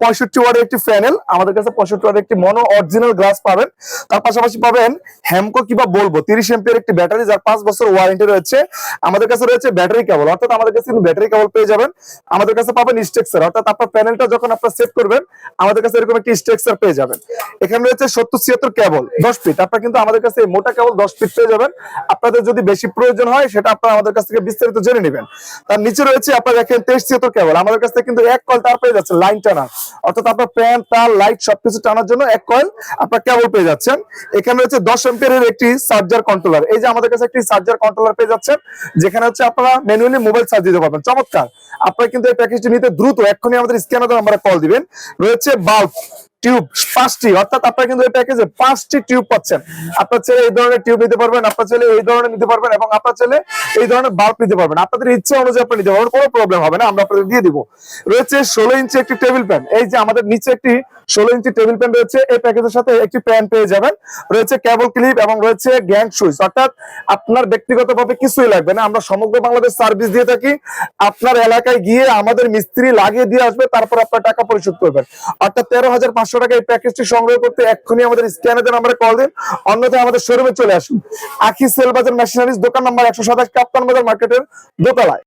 পঁয়ষট্টি ওয়ার্ডের কাছে তার পাশাপাশি পাবেন হ্যামকো কিংবা বলব, তিরিশ এমপিয়ার একটি ব্যাটারি যার পাঁচ বছর ওয়ারেন্টি রয়েছে। আমাদের কাছে রয়েছে ব্যাটারি কেবল অর্থাৎ আমাদের কাছে ব্যাটারি কেবল পেয়ে যাবেন। আমাদের কাছে পাবেন স্ট্রেক্সার অর্থাৎ আপনার প্যানেলটা যখন আপনার সেট করবেন, আমাদের কাছে এরকম একটি স্ট্রেক্সার পেয়ে যাবেন। এখানে রয়েছে সত্তর ছিয়াত্তর কেবল, দশ ফিট আপনার কিন্তু আমাদের কাছে মোটা কেবল দশ ফিট পেয়ে যাবেন। আপনাদের যদি বেশি প্রয়োজন হয়, সেটা আপনারা আমাদের কাছ থেকে বিস্তারিত জেনে নেবেন। তার নিচে রয়েছে আপনার দেখেন তেইশ ছিয়াত্তর কেবল। আমাদের কাছ থেকে কিন্তু এক কয়েল তার পেয়ে যাচ্ছে লাইন টানা অর্থাৎ আপনার প্যান তার লাইট সবকিছু টানার জন্য এক কয়েল আপনার কেবল পেয়ে যাচ্ছেন। এখানে রয়েছে দশ এম্পিয়ারের একটি চার্জার কন্ট্রোলার এই যে আমাদের কাছে একটি চার্জার কন্ট্রোলার পেয়ে যাচ্ছেন, যেখানে হচ্ছে আপনারা ম্যানুয়ালি মোবাইল চার্জ দিতে পারবেন। চমৎকার! আপনারা কিন্তু এই প্যাকেজটি নিতে দ্রুত এক্ষুনি আমাদের স্ক্যানার নাম্বারে কল দিবেন। রয়েছে বাল্ব টিউব পাঁচটি অর্থাৎ আপনারা কিন্তু এই প্যাকেজে পাঁচটি টিউব পাচ্ছেন। আপনার ছেলে এই ধরনের টিউব নিতে পারবেন, আপনার ছেলে এই ধরনের নিতে পারবেন এবং আপনার ছেলে এই ধরনের বাল্ব নিতে পারবেন। আপনাদের ইচ্ছে অনুযায়ী আপনি নিতে পারবেন, কোনো প্রবলেম হবে না, আমরা আপনাদের দিয়ে দিব। রয়েছে ষোলো ইঞ্চি একটি টেবিল ফ্যান এই যে আমাদের নিচে একটি ষোলো ইঞ্চি টেবিল ফ্যান রয়েছে। এই প্যাকেজের সাথে একটি ফ্যান পেয়ে যাবেন। রয়েছে কেবল ক্লিপ এবং রয়েছে গ্যাং সুইচ অর্থাৎ আপনার ব্যক্তিগতভাবে কিছুই লাগবে না। আমরা সমগ্র বাংলাদেশ সার্ভিস দিয়ে থাকি। আপনার এলাকায় গিয়ে আমাদের মিস্ত্রি লাগিয়ে দিয়ে আসবে, তারপর আপনার টাকা পরিশোধ করবেন। অর্থাৎ তেরো হাজার পাঁচশো টাকা এই প্যাকেজটি সংগ্রহ করতে এক্ষুনি আমাদের স্ক্যানে দেন আমরা কল দিন। অন্যথায় আমাদের শোরুমে চলে আসুন। আখি সেল বাজার মেশিনারিজ দোকান নাম্বার একশো সাতাশ, কাপ্তান বাজার মার্কেটের দোতলায়।